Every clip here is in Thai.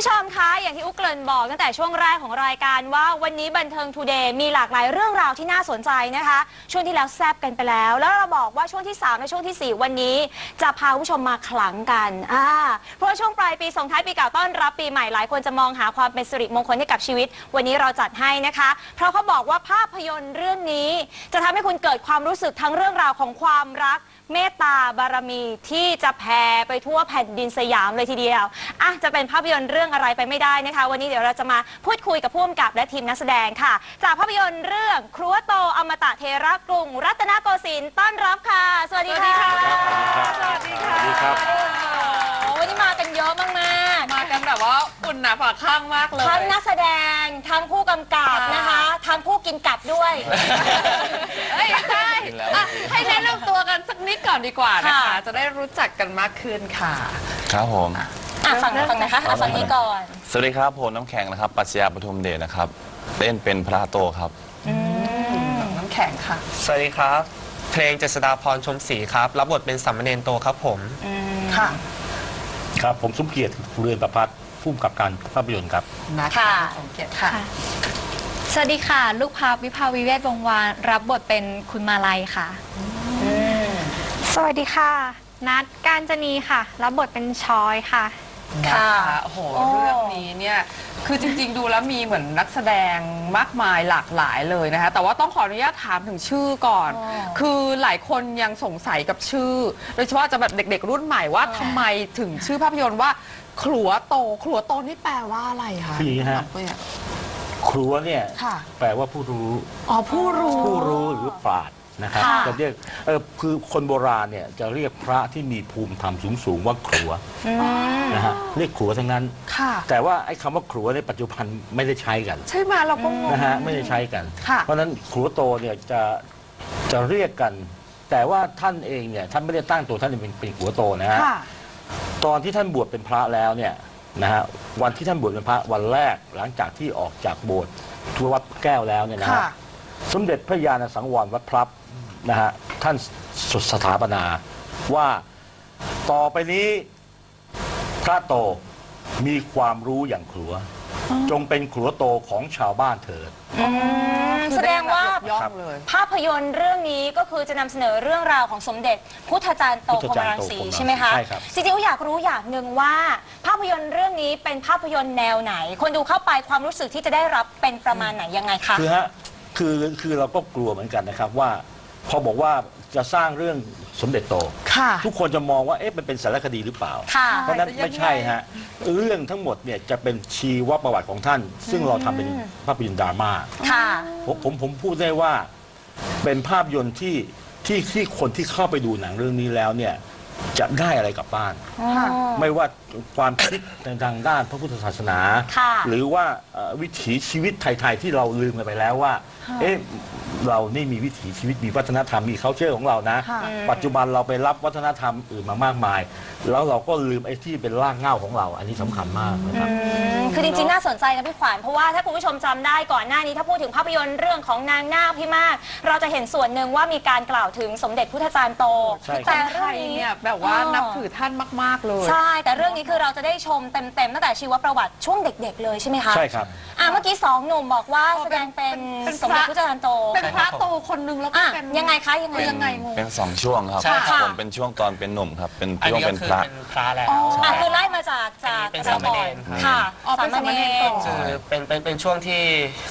ผู้ชมคะ อย่างที่อุ๊กเกริ่นบอกตั้งแต่ช่วงแรกของรายการว่าวันนี้บันเทิงทูเดย์มีหลากหลายเรื่องราวที่น่าสนใจนะคะ ช่วงที่แล้วแซบกันไปแล้ว แล้วเราบอกว่าช่วงที่ 3 และช่วงทีสี่4 วันนี้ จะพาผู้ชมมาขลังกันอ่าเพราะช่วงปลายปีส่งท้ายปีเก่าต้อนรับปีใหม่หลายคนจะมองหาความเป็นสิริมงคลให้กับชีวิต วันนี้เราจัดให้นะคะ เพราะเขาบอกว่าภาพยนตร์เรื่องนี้ จะทำให้คุณเกิดความรู้สึกทั้งเรื่องราวของความรัก เมตตาบารมีที่จะแผ่ไปทั่วแผ่นดินสยามเลยทีเดียวอะจะเป็นภาพยนตร์เรื่องอะไรไปไม่ได้นะคะ วันนี้เดี๋ยวเราจะมาพูดคุยกับผู้กำกับและทีมนักแสดงค่ะ จากภาพยนตร์เรื่องครัวโตอมตะเทระกรุง รัตนโกสินทร์ต้อนรับค่ะ สวัสดีค่ะสวัสดีค่ะสวัสดีครับ โอ้วันนี้มากันเยอะมากมากันแบบว่าอุ่นหนาฝาข้างมากเลๆย ทั้งนักแสดงทั้งผู้กำกับค่ะนะคะทั้งผู้กินกัดด้วย เอ้ยใช่อะให้แนะนำตัวกั นสักนิดก่อนดีกว่านะคะ ค่ะ จะได้รู้จักกันมากขึ้นค่ะ ครับผม อะฝั่งฝั่งไหนคะอะฝั่งนี้ก่อนสวัสดีครับผมน้ำแข็งนะครับปรัชญาปทุมเดชนะครับเล่นเป็นพระโตครับ น้ำแข็งค่ะ สวัสดีครับ เพลงเจษฎาพรชมศรีครับ รับบทเป็นสัมมเนนโตครับผม ค่ะ ครับ ผมสมเกียรติเรือนประพัฒน์ผู้กำกับการภาพยนตร์ครับ นะคะค่ะสมเกียรติค่ะ สวัสดีค่ะ ลูกพาวิภาวิเวศวงศ์วานรับบทเป็นคุณมาลัยค่ะ สวัสดีค่ะ นัดการจนีค่ะ รับบทเป็นชอยค่ะ ค่ะ โอ้โห โอ้ เรื่องนี้เนี่ย คือจริงๆ ดูแล้วมีเหมือนนักแสดงมากมายหลากหลายเลยนะคะ แต่ว่าต้องขออนุญาตถามถึงชื่อก่อน คือหลายคนยังสงสัยกับชื่อ โดยเฉพาะจะแบบเด็กๆ รุ่นใหม่ว่าทำไมถึงชื่อภาพยนตร์ว่าครัวโตครัวโตนี่แปลว่าอะไรคะคืออย่างนี้ฮะครัวเนี่ย ค่ะ แปลว่าผู้รู้ อ๋อผู้รู้ ผู้รู้หรือปราด นะครับค่ะจะเรียกเออคือคนโบราณเนี่ยจะเรียกพระที่มีภูมิธรรมสูงๆว่าครัวนะฮะเรียกครัวทั้งนั้น ค่ะ แต่ว่าไอ้คำว่าครัวในปัจจุบันไม่ได้ใช้กันใช่ไหมเราก็งง นะฮะไม่ได้ใช้กัน ค่ะ เพราะฉะนั้นครัวโตเนี่ยจะจะเรียกกัน แต่ว่าท่านเองเนี่ยท่านไม่ได้ตั้งตัวท่านเป็นเป็นครัวโตนะฮะ ค่ะ ตอนที่ท่านบวชเป็นพระแล้วเนี่ยนะฮะวันที่ท่านบวชเป็นพระวันแรกหลังจากที่ออกจากโบสถ์ทั่ววัดแก้วแล้วเนี่ยนะฮะค่ะ สมเด็จพระญาณสังวรวัดพลับ นะฮะท่านสสถาปนาว่าต่อไปนี้พระโตมีความรู้อย่างครัว จงเป็นครัวโตของชาวบ้านเถิด แสดงว่า ย่องเลย ภาพยนตร์เรื่องนี้ก็คือจะนำเสนอเรื่องราวของสมเด็จ พุทธจารย์โตพุพทธรหมจารย์รังโตสีพรหมรังสีใช่ไหมคะใช่ครับ จริงๆก็อยากรู้อย่างหนึ่งว่า ภาพยนตร์เรื่องนี้เป็นภาพยนตร์แนวไหน คนดูเข้าไปความรู้สึกที่จะได้รับเป็นประมาณไหนยังไงคะ คือฮะคือคือเราก็กลัวเหมือนกันนะครับว่า พอบอกว่าจะสร้างเรื่องสมเด็จโต ค่ะทุกคนจะมองว่าเอ๊ะมันเป็นสารคดีหรือเปล่า ค่ะ เพราะฉะนั้นจะยังไงไม่ใช่ฮะ เรื่องทั้งหมดเนี่ยจะเป็นชีวประวัติของท่าน ซึ่งเราทำเป็นภาพยนตร์ดราม่าค่ะ ผมผมผมพูดได้ว่าเป็นภาพยนตร์ที่ที่ที่คนที่เข้าไปดูหนังเรื่องนี้แล้วเนี่ยจะได้อะไรกลับบ้าน ค่ะ ไม่ว่าความคิดในทางด้านพระพุทธศาสนา ค่ะหรือว่าเอ่อวิถีชีวิตไทย ๆ ที่เราลืมกันไปแล้วว่า เอ๊ะ เรานี่มีวิถีชีวิตมีวัฒนธรรมมี c u เ t อร์ของเรานะ ค่ะ ปัจจุบันเราไปรับวัฒนธรรมอื่นมามากมาย แล้วเราก็ลืมไอ้ที่เป็นรากเหง้าของเรา อันนี้สำคัญมากนะครับอืมคือจริงๆ น่าสนใจนะพี่ขวัญเพราะว่าถ้าคุณผู้ชมจำได้ก่อนหน้านี้ ถ้าพูดถึงภาพยนตร์เรื่องของนางนาคพี่มาก เราจะเห็นส่วนหนึ่งว่ามีการกล่าวถึงสมเด็จพุทธจารย์โต ใช่ครับ แต่ไทเรื่องยนี้ เนี่ยแบบว่านับถือท่านมาก ๆ เลย ใช่ แต่เรื่องนี้คือเราจะได้ชมเต็มๆตั้งแต่ชีวประวัติช่วงเด็ก ๆ เลยใช่ไหมคะใช่ครับ อะเมื่อกี้สองหนุ่มบอกว่าอ๋อแสดงเป็นเป็นสมเด็จพุทธจารย์โต เป็นพระโตคนนึงแล้วก็อะเป็นยังไงคะยังไงเป็นยังไงงง เป็นสองช่วงครับใช่ค่ะผมเป็นช่วงตอนเป็นหนุ่มครับ เป็นอันช่วงนี้ก็เป็นคืพอระ เป็นพระแล้ว อ๋อ อะคือไล่มาจากจากอันนี้เป็นจากก่อสามเณรครับค่ะอ๋อเป็นสามเณรก่อน คือเป็นเป็นเป็นช่วงที่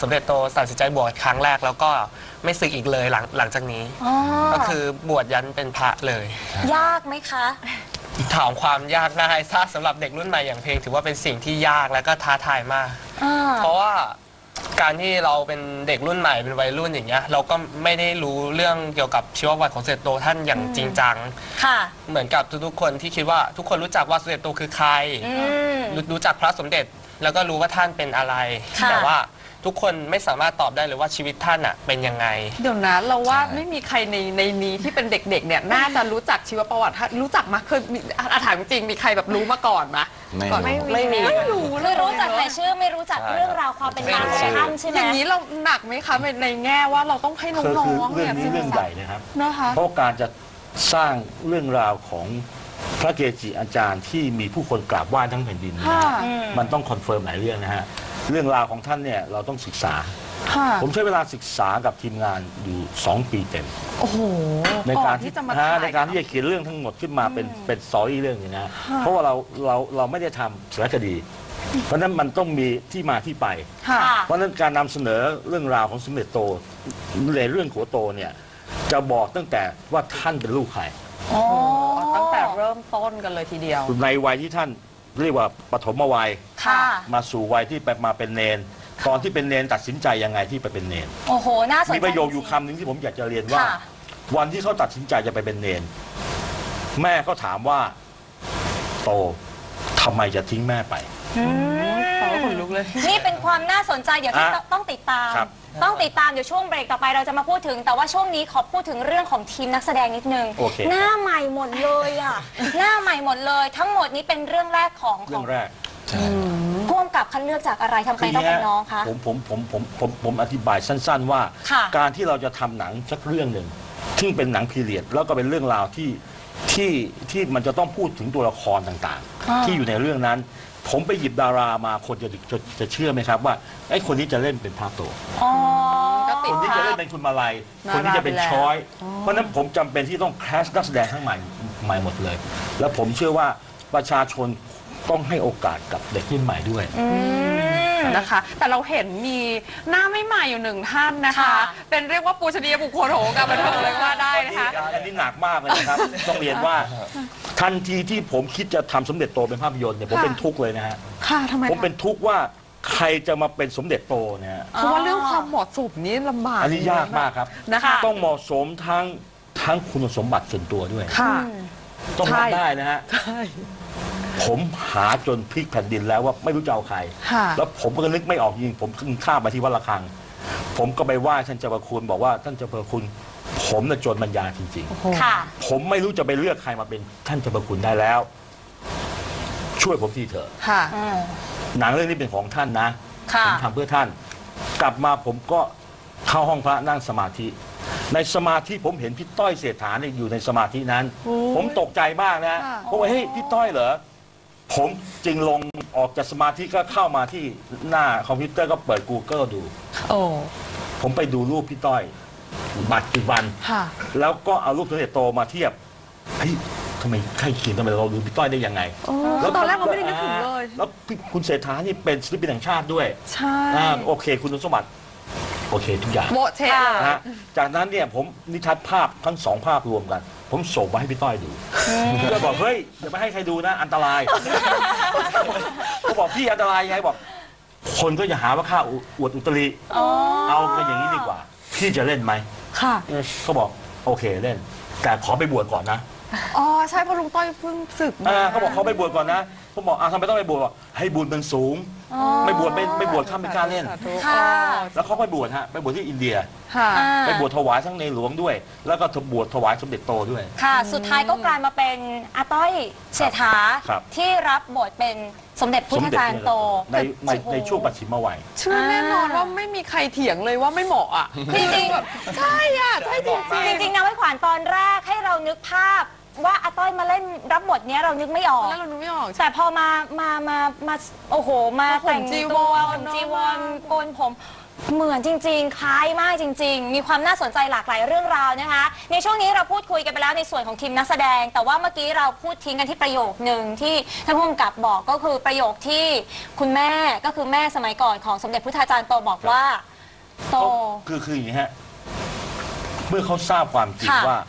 สมเด็จโตตัดสินใจบวชครั้งแรกแล้วก็ไม่สึกอีกเลยหลังหลังจากนี้ อ๋อก็คือบวชยันเป็นพระเลย ยากไหมคะ ถามความยากง่ายถ้าสำหรับเด็กรุ่นใหม่อย่างเพลง ถือว่าเป็นสิ่งที่ยากและก็ท้าทายมาก อ่า เพราะว่า การที่เราเป็นเด็กรุ่นใหม่เป็นวัยรุ่นอย่างเงี้ยเราก็ไม่ได้รู้เรื่องเกี่ยวกับชีวประวัติของสมเด็จโตท่านอย่างจริงจัง ค่ะ เหมือนกับทุกๆคนที่คิดว่าทุกคนรู้จักว่าสมเด็จโตคือใคร อืม รู้รู้จักพระสมเด็จแล้วก็รู้ว่าท่านเป็นอะไร ค่ะ แต่ว่า ทุกคนไม่สามารถตอบได้เลยว่าชีวิตท่านอะเป็นยังไง เดี๋ยวนะเราว่าใช่ ไม่มีใครในในนี้ที่เป็นเด็กๆเนี่ยน่าจะรู้จักชีวประวัติท่านรู้จักมาเคยมีอาถามจริงๆมีใครแบบรู้มาก่อนไหมไม่ก่อนรู้ไม่มีไม่รู้คือรู้จักแต่ชื่อไม่รู้จักใช่เรื่องราวความเป็นไม่มารู้ของท่านใช่ไหมอย่างนี้เราหนักไหมคะในในแง่ว่าเราต้องให้น้คืออคืองๆเรื่เนี่อยงนี้เรื่องใหญ่นะครับ นะคะ เพราะการจะสร้างเรื่องราวของพระเกจิอาจารย์ที่มีผู้คนกราบไหว้ทั้งแผ่นดินนะค่ะฮะมันต้องคอนเฟิร์มหลายเรื่องนะฮะ เรื่องราวของท่านเนี่ยเราต้องศึกษา ค่ะผมใช้เวลาศึกษากับทีมงานอยู่ 2 ปีเต็ม โอ้โหในการก่อที่ที่จะมาฮะถ่าย ในการที่จะเขียนเรื่องทั้งหมดขึ้นมาเป็นเป็นสอรี่เรื่องนี้นะเพราะว่าเราเราเราไม่ได้ทำสารคดี เพราะฉะนั้นมันต้องมีที่มาที่ไป ค่ะ ค่ะ เพราะฉะนั้นการนำเสนอเรื่องราวของสมเด็จโตในเรื่องขัวโตเนี่ยจะบอกตั้งแต่ว่าท่านเป็นลูกใครโอ้ตั้งแต่เริ่มต้นกันเลยทีเดียว ในวัยที่ท่าน เรียกว่าปฐมวัย ค่ะ มาสู่วัยที่ไปมาเป็นเนน ตอนที่เป็นเนนตัดสินใจยังไงที่ไปเป็นเนน โอ้โห น่าสนใจมีประโยคอยู่คำหนึ่งที่ผมอยากจะเรียนว่า ค่ะ วันที่เขาตัดสินใจจะไปเป็นเนน แม่เขาถามว่า โตทำไมจะทิ้งแม่ไปฟัง แล้วขนลุกเลย นี่เป็นความน่าสนใจเดี๋ยวที่อะต้องติดตาม ครับต้องติดตามเดี๋ยวช่วงเบรกต่อไปเราจะมาพูดถึง แต่ว่าช่วงนี้ขอพูดถึงเรื่องของทีมนักแสดงนิดนึง โอเค หน้าใหม่หมดเลยอะ หน้าใหม่หมดเลย ทั้งหมดนี้เป็นเรื่องแรกของขเรื่อองงแรกพ่วงกับคัดเลือกจากอะไรทำไมต้องเป็นน้องคะ ผมผมผมผมผมผมอธิบายสั้น ๆ ว่า ค่ะ การที่เราจะทำหนังสักเรื่องหนึ่งซึ่งเป็นหนังพีเรียดแล้วก็เป็นเรื่องราวที่ที่ที่มันจะต้องพูดถึงตัวละครต่างอ่าๆที่อยู่ในเรื่องนั้น ผมไปหยิบดารามาคนจะจะจะเชื่อไหมครับว่าไอ้คนนี้จะเล่นเป็นพระโตอ๋อ ก็ติคดนที่จะเล่นเป็นคุณมาลัย มาคนที่จะเป็นไปแล้วช้อย เพราะฉะนั้นผมจำเป็นที่ต้องแคสนักแสดงทั้งใหม่ใหม่หมดเลย แล้วผมเชื่อว่าประชาชนต้องให้โอกาสกับเด็กรุ่นใหม่ด้วย อืมนะคะ แต่เราเห็นมีหน้าไม่ใหม่อยู่หนึ่งท่านนะคะ ค่ะ เป็นเรียกว่าปูชนียบุคคลของวงการบันเทิงเลยก็ว่าได้นะคะ อันนี้หนักมากเลยนะครับ ต้องเรียนว่า ทันทีที่ผมคิดจะทำสมเด็จโตเป็นภาพยนตร์เนี่ยผมค่ะ เป็นทุกข์เลยนะฮะค่ะทำไมผมเป็นทุกข์ว่าใครจะมาเป็นสมเด็จโตเนี่ยฮะเพราะว่าเรื่องความเหมาะสมนี้ลำบากอันนี้ยากมากครับ นะคะ ต้องเหมาะสมทั้งทั้งคุณสมบัติส่วนตัวด้วย ค่ะ ต้องใช่รับได้นะฮะ ใช่ผมหาจนพลิกแผ่นดินแล้วว่าไม่รู้จะเอาใคร ค่ะ แล้วผมก็นึกไม่ออกจริงผมขึ้นข้ามมาที่วัดระฆัง ผมก็ไปไหว้ท่านเจ้าประคุณบอกว่าท่านเจ้าประคุณ ผมน่ะจนปัญญาจริง ค่ะ ๆ ผมไม่รู้จะไปเลือกใครมาเป็นท่านเจ้าประคุณได้แล้ว ช่วยผมทีเถอะ ค่ะ อืม หนังเรื่องนี้เป็นของท่านนะค่ะ ผมทำเพื่อท่าน กลับมาผมก็เข้าห้องพระนั่งสมาธิ ในสมาธิผมเห็นพี่ต้อยเศรษฐาเนี่ยอยู่ในสมาธินั้น ผมตกใจมากนะค่ะเพราะว่าเฮ้ยพี่ต้อยเหรอผมจึงลงออกจากสมาธิก็เข้ามาที่หน้าคอมพิวเตอร์ก็เปิด Google ดู โอ้ ผมไปดูรูปพี่ต้อย บัตรจุบัน ค่ะ แล้วก็เอารูปสมเด็จโตมาเทียบเฮ้ยทำไมใครเขียนทำไมเราดูพี่ต้อยได้ยังไงแล้วตอนแรกเราไม่ได้นึกถึงเลย แล้วพี่คุณเศรษฐานี่เป็นศิลปินแห่งชาติด้วยใช่อ่าโอเค คุณสมบัติโอเคทุกอย่างโบะเชะเลย นะฮะจากนั้นเนี่ยผมนิทัศน์ภาพทั้งสองภาพรวมกัน ผมส่งมาให้พี่ต้อยดูก็บอกเฮ้ยอย่าไปให้ใครดูนะ อันตรายเขาบอกพี่อันตรายยังไงบอก คนก็จะหาว่าข้าอวดอุตริอ๋อเอากันอย่างนี้ดีกว่า พี่จะเล่นไหม ค่ะเขาบอกโอเคเล่น แต่ขอไปบวชก่อนนะอ๋อใช่เพราะลุงต้อยเพิ่งศึกมา อ่าเขาบอกเขาไปบวชก่อนนะผมบอกอ่าทำไมต้องไปบวชบอกให้บุญมันสูง ไม่บวชไม่ไม่บวชข้ามไม่กล้าเล่นสธุค่ะ แล้วเขาไปบวชฮะไปบวชที่อินเดีย ค่ะ อ่า ไปบวชถวายทั้งในหลวงด้วย แล้วก็บวชถวายสมเด็จโตด้วย ค่ะ สุดท้ายก็กลายมาเป็นอาต้อยเศรษฐาครับ ที่รับบทเป็นสมเด็จพุทธจารย์โต ในในโอ้โหในช่วงปัจฉิมวัย เชื่อแน่นอนว่าไม่มีใครเถียงเลยว่าไม่เหมาะอะจริงใช่อะใช่จริงๆ จริงๆนะไว้ขวานตอนแรกให้เรานึกภาพ ว่าอาต้อยมาเล่นรับบทเนี้ยเรานึกไม่ออก แล้วเรานึกไม่ออกแต่พอมามามามาโอ้โห มามาห่มแต่งจีวตัวรห่มจีวรเนอะโกนผม เหมือนจริง ๆ คล้ายมากจริง ๆ มีความน่าสนใจหลากหลายเรื่องราวนะคะ ในช่วงนี้เราพูดคุยกันไปแล้วในส่วนของทีมนักแสดง แต่ว่าเมื่อกี้เราพูดทิ้งกันที่ประโยคหนึ่งที่ท่านผู้กำกับบอกก็คือประโยคที่คุณแม่ก็คือแม่สมัยก่อนของสมเด็จพุทธาจารย์โตบอกว่า โต คือคืออย่างนี้ฮะ เมื่อเขาทราบความจริงค่ะ ว่า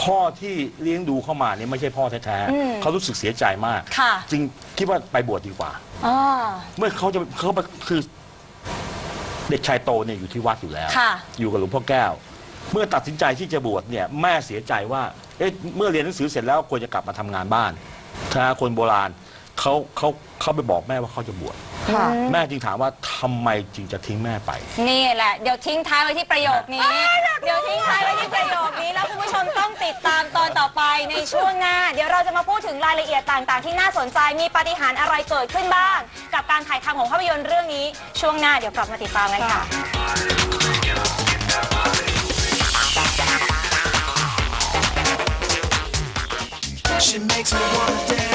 พ่อที่เลี้ยงดูเข้ามาเนี่ยไม่ใช่พ่อแท้อืมๆเขารู้สึกเสียใจมาก ค่ะ จึงคิดว่าไปบวชดีกว่า อ่าเมื่อเขาจะเขาคือเด็กชายโตเนี่ยอยู่ที่วัดอยู่แล้ว ค่ะ อยู่กับหลวงพ่อแก้ว เมื่อตัดสินใจที่จะบวชเนี่ยแม่เสียใจว่าเอ๊ะเมื่อเรียนหนังสือเสร็จแล้วควรจะกลับมาทำงานบ้านถ้าคนโบราณเขาเขาเขาไปบอกแม่ว่าเขาจะบวช ค่ะ แม่จึงถามว่าทำไมจึงจะทิ้งแม่ไป นี่แหละ เดี๋ยวทิ้งท้ายไว้ที่ประโยคนี้ เดี๋ยวทิ้งท้ายไว้ที่ประโยคนี้ แล้วคุณผู้ชมต้องติดตามตอนต่อไปในช่วงหน้า เดี๋ยวเราจะมาพูดถึงรายละเอียดต่าง ๆ ที่น่าสนใจ มีปาฏิหาริย์อะไรเกิดขึ้นบ้าง กับการถ่ายทำของภาพยนตร์เรื่องนี้ ช่วงหน้าเดี๋ยวกลับมาติดตามกันค่ะค She makes me wanna dance.